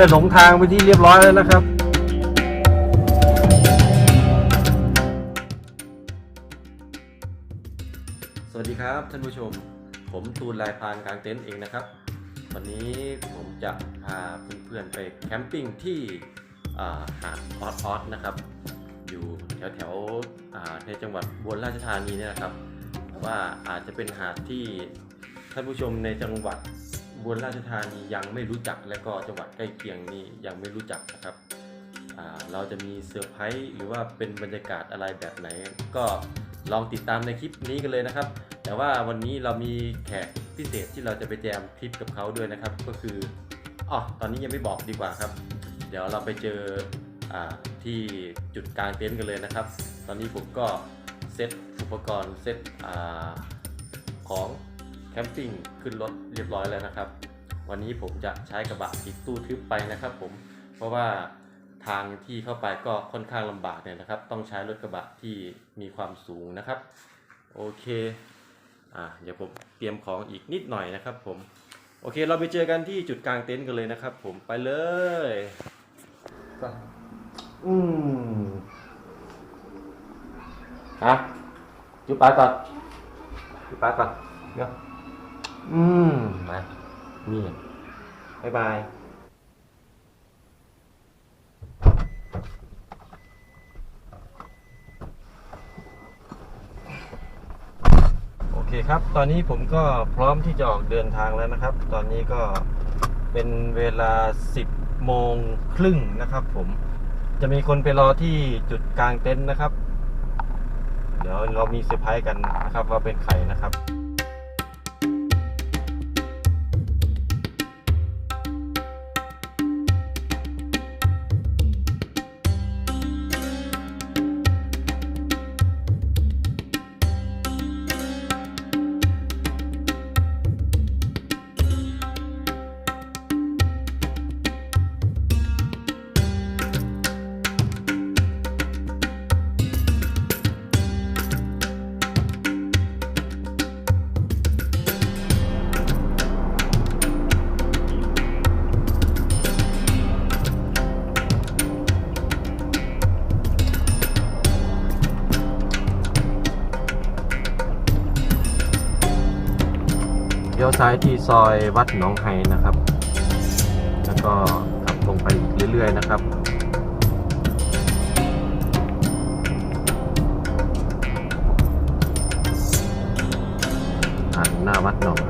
ได้หลงทางไปที่เรียบร้อยแล้วนะครับสวัสดีครับท่านผู้ชม ผมตูนลายพางกลางเต็นท์เองนะครับ วันนี้ผมจะพาเพื่อนๆไปแคมปิ้งที่หาดออสออสนะครับ อยู่แถวๆในจังหวัดอุบลราชธานีเนี่ยนะครับแต่ว่าอาจจะเป็นหาดที่ท่านผู้ชมในจังหวัด บลราชธานียังไม่รู้จักและก็จังหวัดใกล้เคียงนี่ยังไม่รู้จักนะครับ เราจะมีเซอร์ไพรส์หรือว่าเป็นบรรยากาศอะไรแบบไหน ก็ลองติดตามในคลิปนี้กันเลยนะครับ แต่ว่าวันนี้เรามีแขกพิเศษที่เราจะไปแจมคลิปกับเขาด้วยนะครับ ก็คืออ๋อตอนนี้ยังไม่บอกดีกว่าครับ เดี๋ยวเราไปเจออที่จุดกลางเต็นท์กันเลยนะครับ ตอนนี้ผมก็เซตอุปกรณ์เซตอของ แคมปิ้งขึ้นรถเรียบร้อยแล้วนะครับ วันนี้ผมจะใช้กระบะติดตู้ทึบไปนะครับผมเพราะว่าทางที่เข้าไปก็ค่อนข้างลำบากเนี่ยนะครับ ต้องใช้รถกระบะที่มีความสูงนะครับ โอเคอะเดี๋ยวผมเตรียมของอีกนิดหน่อยนะครับ ผมโอเค เราไปเจอกันที่จุดกลางเต็นท์กันเลยนะครับ ผมไปเลยอืมฮะจุดปลาก่อนจุดปลาก่อนเดี๋ยว อืมมานี่บายบายโอเคครับ ตอนนี้ผมก็พร้อมที่จะออกเดินทางแล้วนะครับ ตอนนี้ก็เป็นเวลา 10โมงครึ่งนะครับ ผมจะมีคนไปรอที่จุดกลางเต็นท์นะครับ เดี๋ยวเรามีเซอร์ไพรส์กันนะครับว่าเป็นใครนะครับ ซอยวัดหนองไฮนะครับ แล้วก็ขับตรงไปอีกเรื่อย ๆ นะครับผ่านหน้าวัดหนองไฮ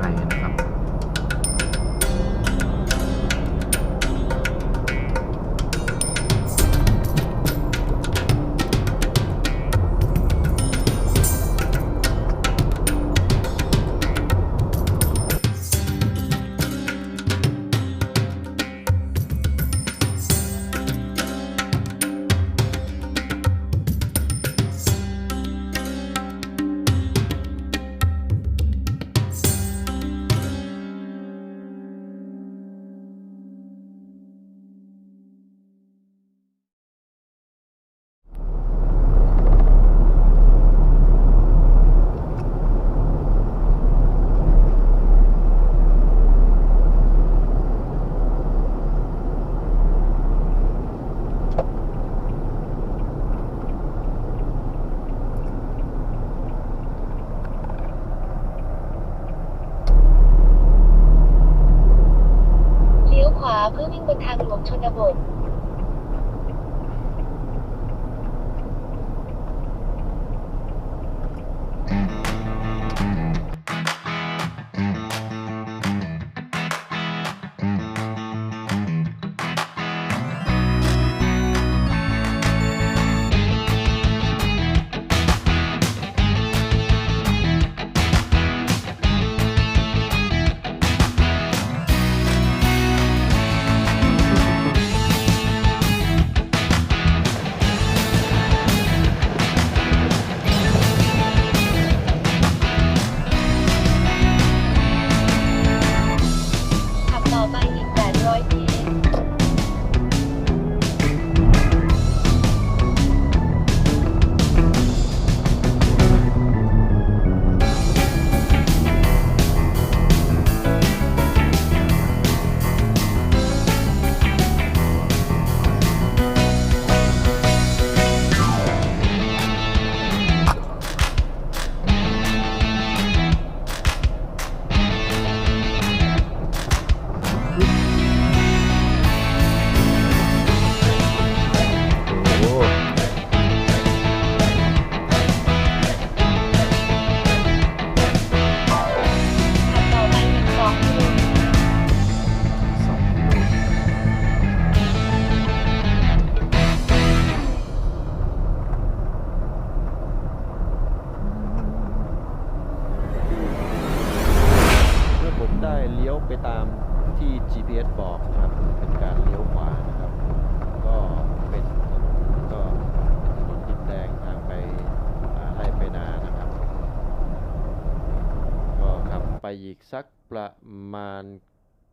อีกสักประมาณ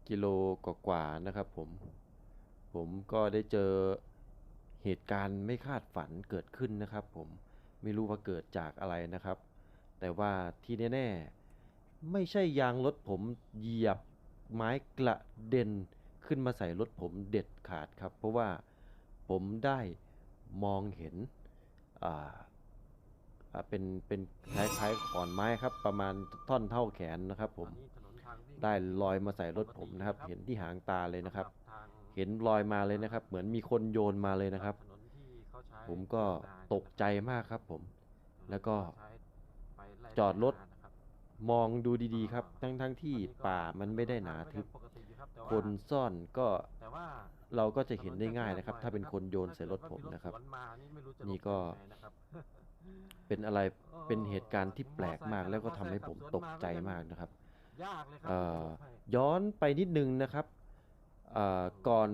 กิโลกว่าๆนะครับผมผมก็ได้เจอเหตุการณ์ไม่คาดฝันเกิดขึ้นนะครับ ผมไม่รู้ว่าเกิดจากอะไรนะครับ แต่ว่าที่แน่ๆไม่ใช่ยางรถผมเหยียบไม้กระเด็นขึ้นมาใส่รถผมเด็ดขาดครับ เพราะว่าผมได้มองเห็นอ่า เป็นเป็นคล้ายๆขอนไม้ครับ ประมาณท่อนเท่าแขนนะครับ ผมได้ลอยมาใส่รถผมนะครับ เห็นที่หางตาเลยนะครับ เห็นลอยมาเลยนะครับ เหมือนมีคนโยนมาเลยนะครับ ผมก็ตกใจมากครับ ผม แล้วก็จอดรถมองดูดีๆ ครับ ทั้งทั้งๆที่ป่ามันไม่ได้หนาทึบคนซ่อนก็เราก็จะเห็นได้ง่ายนะครับ ถ้าเป็นคนโยนใส่รถผมนะครับ นี่ก็ เป็นอะไรเป็นเหตุการณ์ที่แปลกมากแล้วก็ทำให้ผมตกใจมากนะครับเอ่อย้อนไปนิดนึงนะครับเอ่อก่อน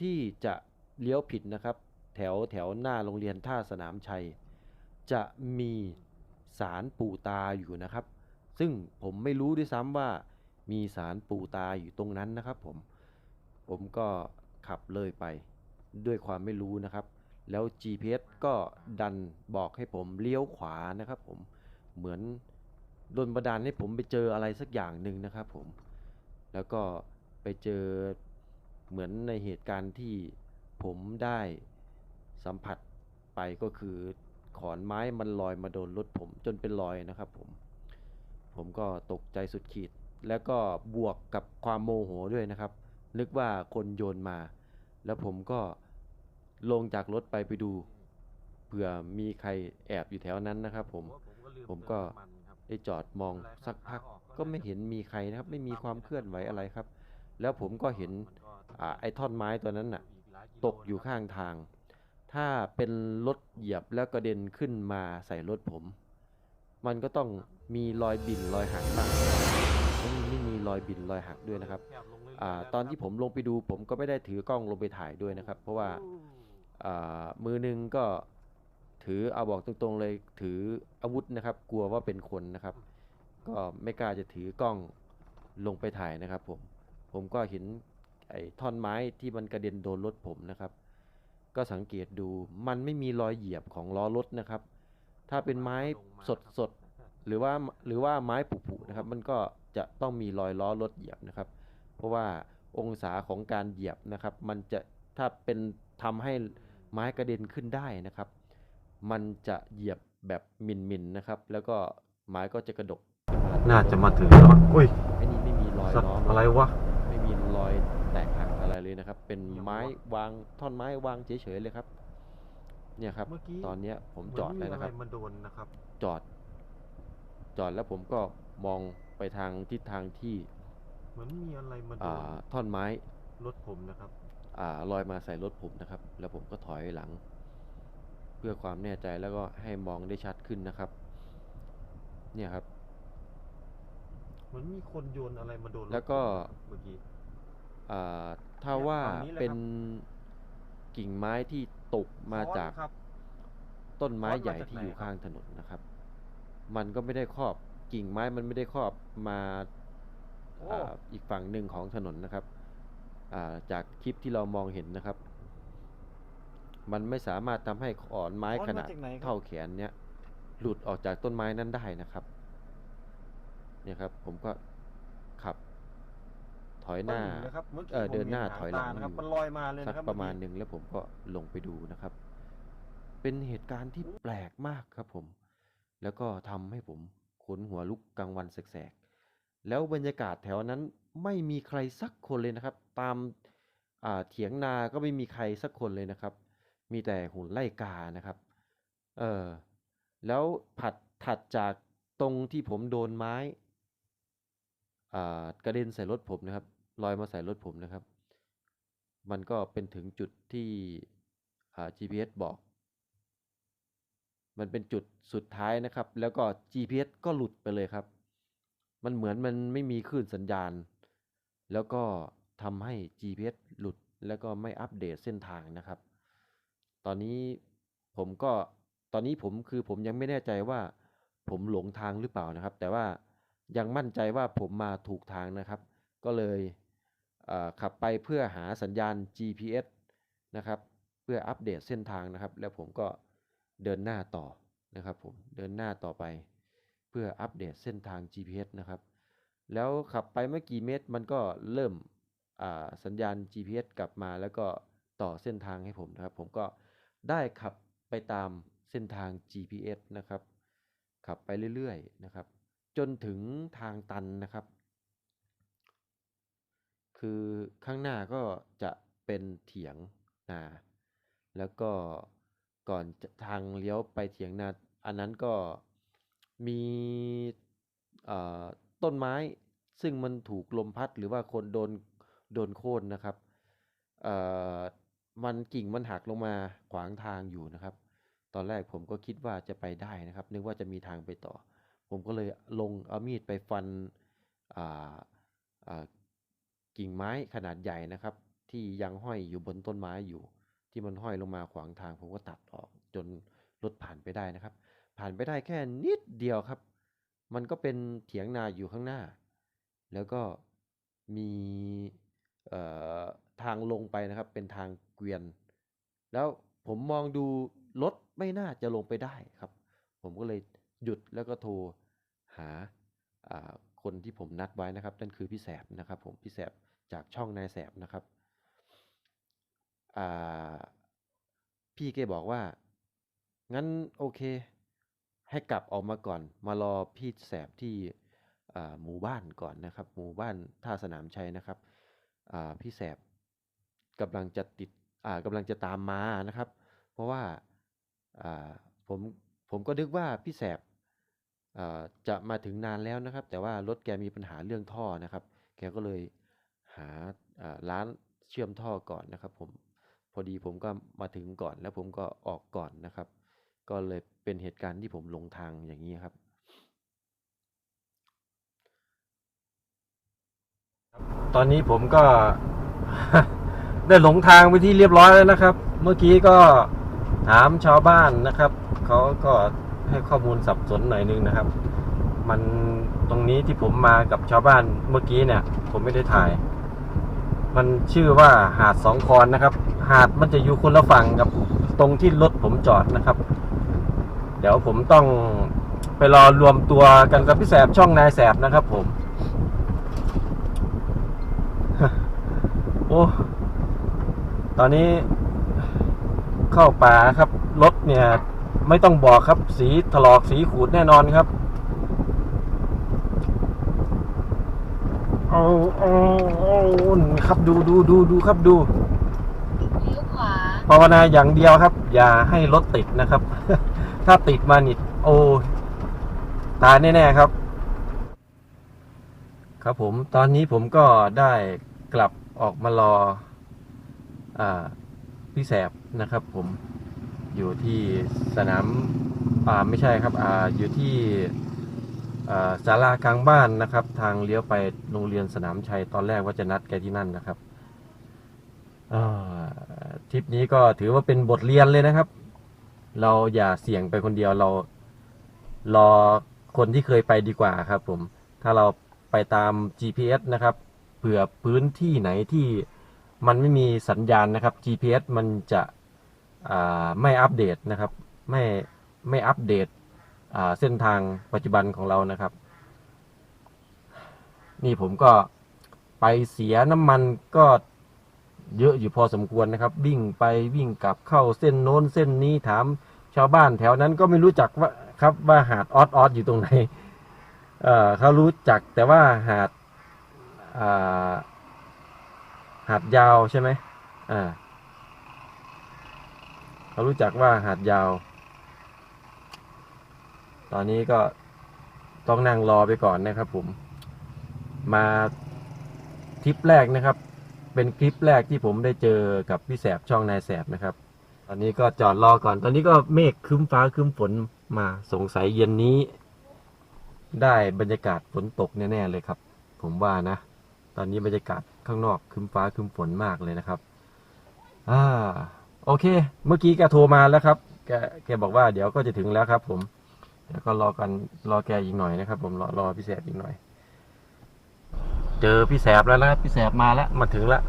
ที่จะเลี้ยวผิดนะครับ แถวแถวหน้าโรงเรียนท่าสนามชัย จะมีศาลปู่ตาอยู่นะครับ ซึ่งผมไม่รู้ด้วยซ้ำว่ามีศาลปู่ตาอยู่ตรงนั้นนะครับผมผมก็ขับเลยไปด้วยความไม่รู้นะครับ แล้ว GPS ก็ดันบอกให้ผมเลี้ยวขวานะครับผมเหมือนโดนบันดาลให้ผมไปเจออะไรสักอย่างหนึ่งนะครับผมแล้วก็ไปเจอเหมือนในเหตุการณ์ที่ผมได้สัมผัสไปก็คือขอนไม้มันลอยมาโดนรถผมจนเป็นรอยนะครับผม ผมก็ตกใจสุดขีด แล้วก็บวกกับความโมโหด้วยนะครับ นึกว่าคนโยนมา แล้วผมก็ ลงจากรถไปไปดูเผื่อมีใครแอบอยู่แถวนั้นนะครับ ผมผมก็ได้จอดมองสักพักก็ไม่เห็นมีใครนะครับ ไม่มีความเคลื่อนไหวอะไรครับ แล้วผมก็เห็นอไอ้ท่อนไม้ตัวนั้นน่ะ ตกอยู่ข้างทาง ถ้าเป็นรถเหยียบแล้วกระเด็นขึ้นมาใส่รถผม มันก็ต้องมีรอยบินรอยหักบ้างไม่มีไม่มีรอยบินรอยหักด้วยนะครับอตอนที่ผมลงไปดูผมก็ไม่ได้ถือกล้องลงไปถ่ายด้วยนะครับ เพราะว่า มือหนึ่งก็ถือเอาบอกตรงๆเลยถืออาวุธนะครับ กลัวว่าเป็นคนนะครับ ก็ไม่กล้าจะถือกล้องลงไปถ่ายนะครับผมผมก็เห็นไอ้ท่อนไม้ที่มันกระเด็นโดนรถผมนะครับ ก็สังเกตดูมันไม่มีรอยเหยียบของล้อรถนะครับ ถ้าเป็นไม้สดสดๆหรือว่าหรือว่าไม้ผุๆนะครับ มันก็จะต้องมีรอยล้อรถเหยียบนะครับ เพราะว่าองศาของการเหยียบนะครับ มันจะถ้าเป็นทำให้ ไม้กระเด็นขึ้นได้นะครับ มันจะเหยียบแบบมินมินๆนะครับ แล้วก็ไม้ก็จะกระดกขึ้นมาน่าจะมาถึงแล้วมั้งอุ้ยไอ้นี่ไม่มีรอยสัตล้อว์มอะไรวะไม่มีรอยแตกหักอะไรเลยนะครับ เป็นไม้วางท่อนไม้วางเฉยๆเลยครับ เนี่ยครับเมื่อกี้ตอนเนี้ยผมจอดเลยนะครับมันโดนนะครับ จอด จอดแล้วผมก็มองไปทางทิศทางที่เหมือนมีอะไรมาโดอ่านท่อนไม้รถผมนะครับอ่า ลอยมาใส่รถผมนะครับ แล้วผมก็ถอยหลัง เพื่อความแน่ใจแล้วก็ให้มองได้ชัดขึ้นนะครับ เนี่ยครับเหมือนมีคนโยนอะไรมาโดนรถแล้วก็ผมเมื่อกี้อ่าถ้าเนี่ยว่าฝั่งนี้เลยเป็นครับกิ่งไม้ที่ตกมาจากซ้อนครับต้นไม้คอร์สมาใหญ่จากที่ไหนอยู่ครับข้างถนนนะครับ มันก็ไม่ได้ครอบกิ่งไม้มันไม่ได้ครอบมาโอ้อ่าอีกฝั่งหนึ่งของถนนนะครับอ่า จากคลิปที่เรามองเห็นนะครับ มันไม่สามารถทำให้ขอนไม้ค้อนขมานาดจากไหนครับเท่าแขนเนี้ยหลุดออกจากต้นไม้นั้นได้นะครับ เนี่ยครับ ผมก็ขับ ถอยหน้าปึ้งนะครับมื่กี้เออผมเดินหน้างถอยหลังตนะครับอยู่มันลอยมาเลยสักนะครับประมาณหเอกี้นึ่งแล้วผมก็ลงไปดูนะครับ เป็นเหตุการณ์ที่แปลกมากครับผม แล้วก็ทำให้ผมขนหัวลุกกลางวันแสกๆแล้วบรรยากาศแถวนั้น ไม่มีใครสักคนเลยนะครับ ตามเถียงนาก็ไม่มีใครสักคนเลยนะครับ มีแต่หุ่นไล่กานะครับ เออแล้วผัดถัดจากตรงที่ผมโดนไม้กระเด็นใส่รถผมนะครับลอยมาใส่รถผมนะครับ มันก็เป็นถึงจุดที่ GPS บอก มันเป็นจุดสุดท้ายนะครับ แล้วก็ GPS ก็หลุดไปเลยครับ มันเหมือนมันไม่มีคลื่นสัญญาณ แล้วก็ทำให้ GPS หลุดแล้วก็ไม่อัปเดตเส้นทางนะครับ ตอนนี้ผมก็ตอนนี้ผมคือผมยังไม่แน่ใจว่า ผมหลงทางหรือเปล่านะครับ แต่ว่ายังมั่นใจว่าผมมาถูกทางนะครับ ก็เลยขับไปเพื่อหาสัญญาณ GPS นะครับ เพื่ออัปเดตเส้นทางนะครับ แล้วผมก็เดินหน้าต่อนะครับผมเดินหน้าต่อไป เพื่ออัปเดตเส้นทาง GPS นะครับ แล้วขับไปไม่กี่เมตรมันก็เริ่มสัญญาณ GPS กลับมาแล้วก็ต่อเส้นทางให้ผมนะครับ ผมก็ได้ขับไปตามเส้นทาง GPS นะครับ ขับไปเรื่อยๆนะครับ จนถึงทางตันนะครับ คือข้างหน้าก็จะเป็นเถียงนาแล้วก็ก่อนทางเลี้ยวไปเถียงนาอันนั้นก็มีเอ่อ ต้นไม้ ซึ่งมันถูกลมพัดหรือว่าคนโดนโดนโค่นนะครับเอ่อมันกิ่งมันหักลงมาขวางทางอยู่นะครับ ตอนแรกผมก็คิดว่าจะไปได้นะครับ นึกว่าจะมีทางไปต่อ ผมก็เลยลงเอามีดไปฟันกิ่งไม้ขนาดใหญ่นะครับ ที่ยังห้อยอยู่บนต้นไม้อยู่ ที่มันห้อยลงมาขวางทาง ผมก็ตัดออกจนรถผ่านไปได้นะครับ ผ่านไปได้แค่นิดเดียวครับ มันก็เป็นเถียงนาอยู่ข้างหน้า แล้วก็มีทางลงไปนะครับ เป็นทางเกวียน แล้วผมมองดูรถไม่น่าจะลงไปได้ครับ ผมก็เลยหยุดแล้วก็โทรหาคนที่ผมนัดไว้นะครับ นั่นคือพี่แสบนะครับ ผมพี่แสบจากช่องนายแสบนะครับพี่แกบอกว่า งั้นโอเค ให้กลับออกมาก่อน มารอพี่แสบที่หมู่บ้านก่อนนะครับ หมู่บ้านท่าสนามชัยนะครับพี่แสบกำลังจะติดอ่ากำลังจะตามมานะครับ เพราะว่าผมผมก็นึกว่าพี่แสบจะมาถึงนานแล้วนะครับ แต่ว่ารถแกมีปัญหาเรื่องท่อนะครับ แกก็เลยหาร้านเชื่อมท่อก่อนนะครับ ผมพอดีผมก็มาถึงก่อนแล้วผมก็ออกก่อนนะครับ ก็เลยเป็นเหตุการณ์ที่ผมหลงทางอย่างนี้ครับตอนนี้ผมก็ ได้หลงทางไปที่เรียบร้อยแล้วนะครับ เมื่อกี้ก็ถามชาวบ้านนะครับเขาก็ให้ข้อมูลสับสนหน่อยนึงนะครับ มันตรงนี้ที่ผมมากับชาวบ้านเมื่อกี้เนี่ย ผมไม่ได้ถ่าย มันชื่อว่าหาดสองคอนนะครับ หาดมันจะอยู่คนละฝั่งกับตรงที่รถผมจอดนะครับ เดี๋ยวผมต้องไปรอรวมตัวกันกับพี่แสบช่องนายแสบนะครับผม โอ้ ตอนนี้เข้าป่าครับรถเนี่ย ไม่ต้องบอกครับ สีถลอกสีขูดแน่นอนครับเอาเอาเอาครับดูดูดูดูครับดูเลี้ยวขวาภาวนาอย่างเดียวครับ อย่าให้รถติดนะครับ ถ้าติดมานิดโอ้ตายแน่ๆครับ ครับผมตอนนี้ผมก็ได้กลับออกมารออพี่แสบนะครับผมอยู่ที่สนามอ่าไม่ใช่ครับอ่าอยู่ที่ศาลากลางบ้านนะครับ ทางเลี้ยวไปโรงเรียนสนามชัยตอนแรกว่าจะนัดแกที่นั่นนะครับทริปนี้ก็ถือว่าเป็นบทเรียนเลยนะครับ เราอย่าเสี่ยงไปคนเดียวเรา รอคนที่เคยไปดีกว่าครับ ผม ถ้าเราไปตาม GPS นะครับ เผื่อพื้นที่ไหนที่มันไม่มีสัญญาณนะครับ GPS มันจะไม่อัปเดตนะครับ ไม่ไม่อัปเดตเส้นทางปัจจุบันของเรานะครับ นี่ผมก็ไปเสียน้ำมันก็ เยอะอยู่พอสมควรนะครับ วิ่งไปวิ่งกลับเข้าเส้นโน้นเส้นนี้ถามชาวบ้านแถวนั้นก็ไม่รู้จักว่าครับว่าหาดออสออสอยู่ตรงไหนเออเขารู้จักแต่ว่าหาดาหาดยาวใช่ไหมอ่าเขารู้จักว่าหาดยาว ตอนนี้ก็ต้องนั่งรอไปก่อนนะครับผม มาทริปแรกนะครับ เป็นคลิปแรกที่ผมได้เจอกับพี่แสบช่องนายแสบนะครับ ตอนนี้ก็จอดรอก่อน ตอนนี้ก็เมฆครึ้มฟ้าครึ้มฝนมาสงสัยเย็นนี้ ได้บรรยากาศฝนตกแน่ๆเลยครับ ผมว่านะ ตอนนี้บรรยากาศข้างนอกครึมฟ้าครึมฝนมากเลยนะครับอ่าโอเค เมื่อกี้แกโทรมาแล้วครับ แกแกบอกว่าเดี๋ยวก็จะถึงแล้วครับ ผมเดี๋ยวก็รอกันรอแกอีกหน่อยนะครับ ผมรอรอพี่แสบอีกหน่อย เจอพี่แสบแล้วนะครับพี่แสบมาแล้วมาถึงแล้ว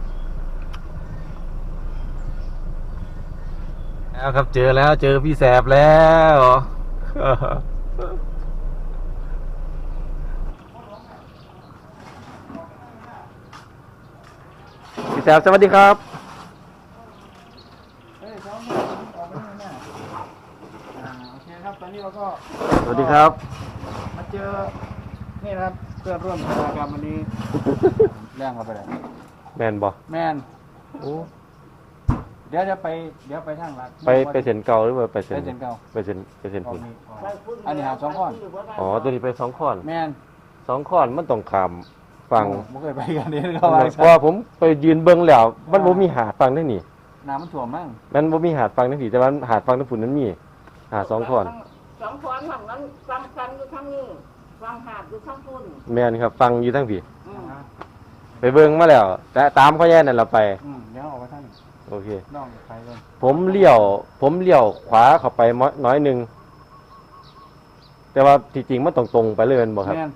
แล้วครับเจอแล้วเจอพี่แสบแล้วพี่แสบสวัสดีครับเฮ้ยพร้อมมากออกมาแล้วนะอ่าโอเครับตอนนี้เราก็สวัสดีครับ มาเจอ นี่ครับ เพื่อนร่วมชะตากรรมวันนี้ แรงเข้าไปเลยแมนบอแมนเดี๋ยวจะไปเดี๋ยวไปทางหลักไปไปเซ็นเก่าหรือว่าไปเซ็นไปเซ็นเก่าไปเซ็นไปเซ็นออคุกณนี่อันนี้หาสองข้อนอ๋อตัวนี้ไปสองข้อนแมนสองข้อนมันต้องขามฟังผมเคยไปกันเดี๋ยวเพเขาว่าราะว่าผมไปยืนเบิ้งแล้วมันบ่มีหาดฟังได้นี่ น้ำมันถ่วมมั่งมันบ่มีหาดฟังได้นี่แต่ว่าหาดฟังทั้งฝุ่นนั้นมีหาดสองข้อนสองคนฝั่งนั้นฟังกันอยู่ทั้งนี้ ฟังหาดอยู่ทั้งพุ่นแม่นครับ ฟังอยู่ทั้งผีอืมอ่าไปเบิ้งมาแล้ว แต่ตามเขาแย่นั่นเราไป อืมเดี๋ยวออกไปทางนี้โอเค น้องไปเลยผมเลี้ยว ผมเลี้ยวขวาเข้าไปน้อยน้อยหนึง แต่ว่าที่จริงมันตรงตรงๆไปเลยแม่นบ่ครับแมน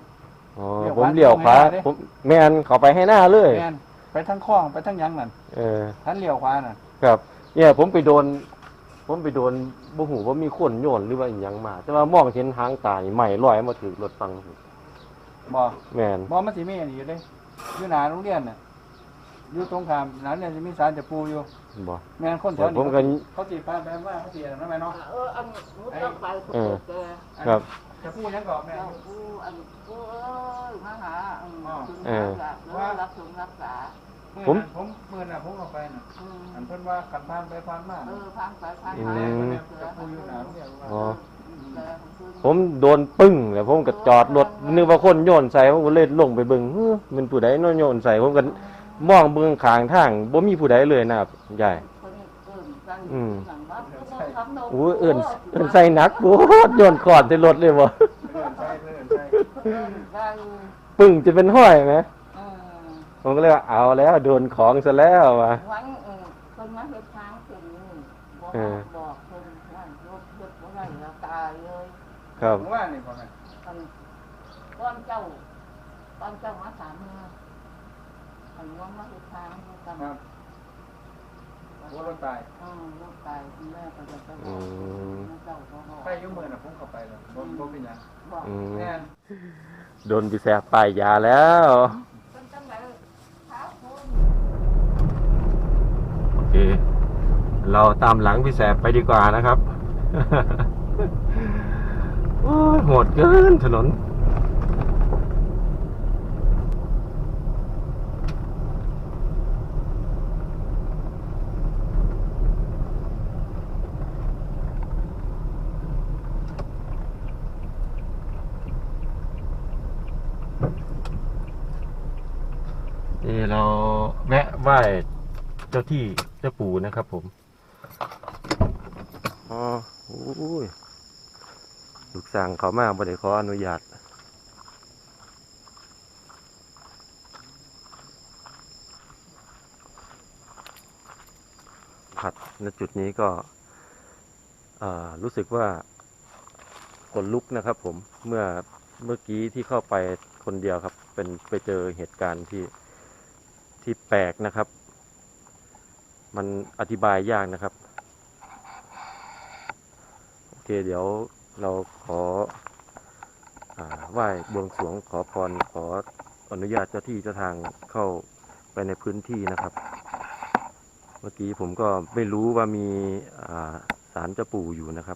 อ๋อเลี้ยวผมขวาเลี้ยวขวาตรงให้หน้าดิผมแม่นเข้าไปให้หน้าเลย แมนไปทางคลองไปทางหยังนั่นเออ ท่านเลี้ยวขวาน่ะครับ เนี่ยผมไปโดน ผมไปโดนบ่หูว่ามีคนโยนหรือว่าอีหยังมา แต่ว่ามองเห็นหางตานี่ใหม่ลอยมาถึงรถฟังบ่แม่นบ่มันสิมีอันนี้อยู่เด้อยู่หน้าโรงเรียนน่ะอยู่ตรงข้ามหน้าโรงเรียนสิมีศาลเจะปูอยู่ บ่แม่นคนแถวนี้ผมก็ เขาสิพาไปว่าเขาสิอันนั้นไหมเนาะเอออันนู้นต้องไปสุดเออ แกครับจะพูดยังก่อนแม่เจ้ากูอันกูเอ้ยมาหาอืมอ๋อถึงเออ รักษาเออ รับสมรักษา ผม ผมมื่อน่ะผมเอาไปน่ะอืมอันเพิ่นว่าขันพานไปพานมาเออพังไปพังอืมามจะพูดอยู่หน้าโรงเรียนว่าอ๋อเออของคุณผมโดนปึ้งแล้วผมก็จอดรถนึกว่าคนโยนใส่ผมก็เลยลงไปเบิ่งเฮ้อมันผู้ใดเนาะโยนใส่ผมก็มองเบิ่งข้างทางบ่มีผู้ใดเลยนะครับยายคนเอิ่มกันอืมหลังบ้านก็ต้องทำนมโอ้ยเอิ้นเอิ้นใส่หนักโคตรโยนขอดใส่รถเลยบ่เพื่อนใช่เพื่อนใช่เอิ่มกันปึ้งจะเป็นห้อยไหมอืม ผมก็เลยว่าเอาแล้วโดนของซะแล้วว่ะวันเออคนมาเฮ็ดทางเพิ่นนี่บอกเออบอกเพิ่นว่ารถรถบ่ได้แล้วตายเลยครับผมว่านี่บ่แม่อันตอนเจ้าตอนเจ้ามาถามเมื่ออันว่ามาเฮ็ดทางอยู่กันครับโอ้รถตายอืมลูกตายคุณแม่ก็จะไปบอือกมเจ้าก็บอกไปอยู่มื้อน่ะผมเข้าไปแล้วบ่บ่เป็นหยังบอกอืมแม่นโดนพี่แสบป้ายยาแล้ว เป็นจังไดท้าคุณ โอ เคเราตามหลังพี่แสบไปดีกว่านะครับโอ้โหดเกินถนนเราแวะไหว้ เจ้าที่เจ้าปู่นะครับผมอ๋อโอ้ยลูกสั่งเขามาบ่ได้ขออนุญาตผัดณจุดนี้ก็อ่อรู้สึกว่าขนลุกนะครับผมเมื่อเมื่อกี้ที่เข้าไปคนเดียวครับ เป็นไปเจอเหตุการณ์ที่ที่แปลกนะครับ มันอธิบายยากนะครับ โอเคเดี๋ยวเราขออไหว้บวงสรวงขอพรขออนุญาตเจ้าที่เจ้าทางเข้าไปในพื้นที่นะครับ เมื่อกี้ผมก็ไม่รู้ว่ามีสารเจ้าปู่อยู่นะครับ